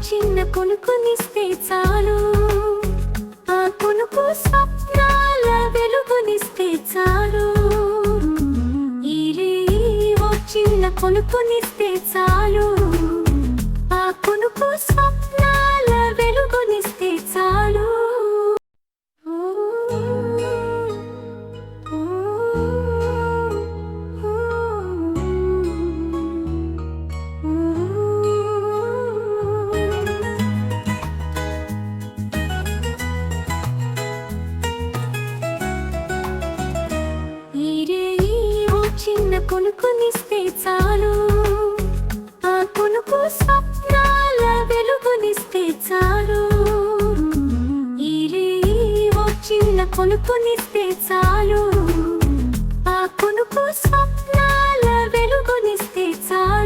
చిన్న కొనుక్కునిస్తే చాలు. ఆ కొనుకు స్వప్నాల వెలుగునిస్తే చాలు. ఈరే ఓ చిన్న కొనుక్కునిస్తే చాలు. చిన్న కొనుక్కునిస్తే చాలు. ఆ కొనుకు స్వప్నాల వెలుగునిస్తే చాలు. ఓ చిన్న కొనుక్కునిస్తే చాలు. ఆ కొనుకు స్వప్నాల వెలుగునిస్తే చాలు.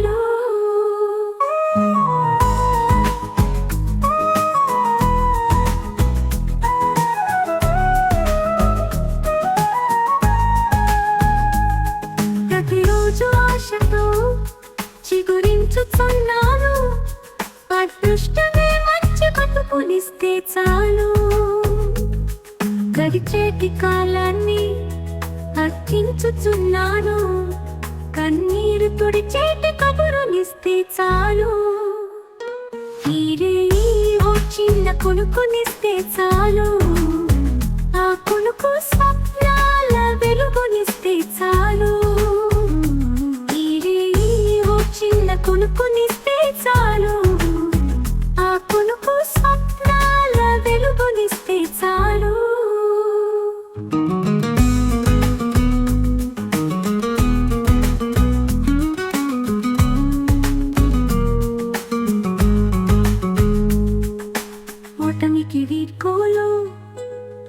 పట్టుకునిస్తే చాలు. గడిచేటి కాలాన్ని అర్చించుచున్నాను కన్నీరు తుడిచేటి కబురునిస్తే చాలు. మీరే ఓ చిన్న కొనుక్కునిస్తే చాలు. ఆ కొనుకు స్వప్నాల వెలుగునిస్తే చాలు. మీరే ఓ చిన్న కొనుక్కునిస్తే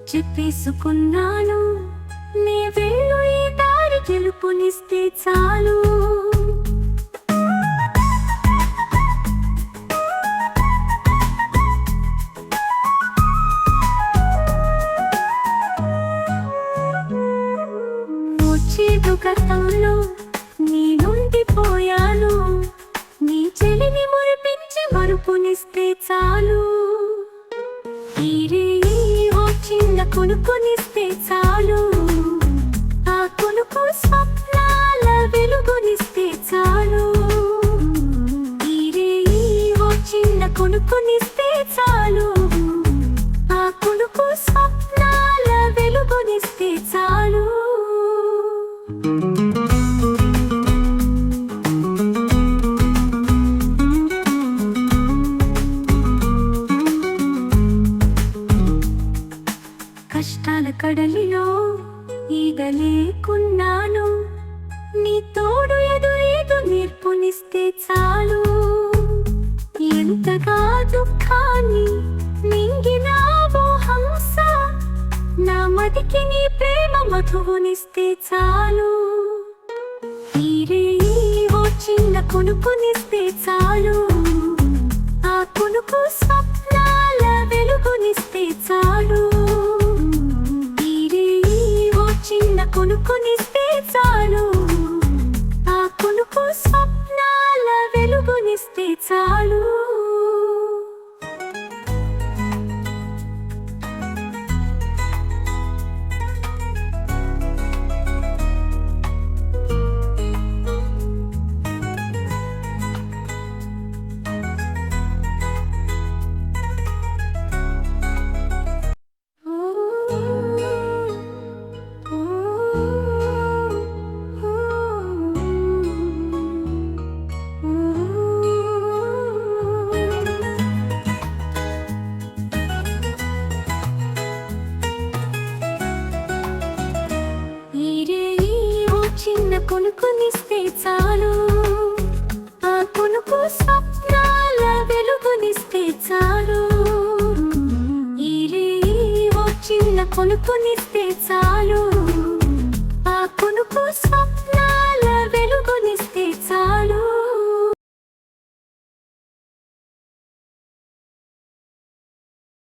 చెప్పేసుకున్నాను. నీ వెళ్ళు ఈ దారి గెలుపునిస్తే చాలు. వచ్చేదు గతంలో నేనుండి పోయాను. నీ చెలిని మురిపించి మరుపునిస్తే చాలు. ఈరే చిన్న చాలు. ఆ కొనుకు స్వప్నాల వెలుగునిస్తే చాలు. ఈరే ఓ చిన్న కొనుక్కునిస్తే చాలు. ఆ కొనుకు స్వప్నాల వెలుగునిస్తే చాలు. కడలిలో ఈగ లేకున్నాను. నీ తోడు ఏదు నేర్పునిస్తే చాలు. ఎంతగా దుఃఖాన్ని మింగినావో హంస నా మదికి నీ ప్రేమ మధువునిస్తే చాలు. ఓ చిన్న కొనుక్కునిస్తే చాలు. ఆ కొనుకు స్వప్నాల వెలుగునిస్తే చాలు. వెలుగునిస్తే చాలు. కొనుకునిస్తే కొనుక్కునిస్తే చాలు. ఆ కొనుకు స్వప్నాల వెలుగునిస్తే చాలు. ఈ ఓ చిన్న కొనుక్కునిస్తే చాలు.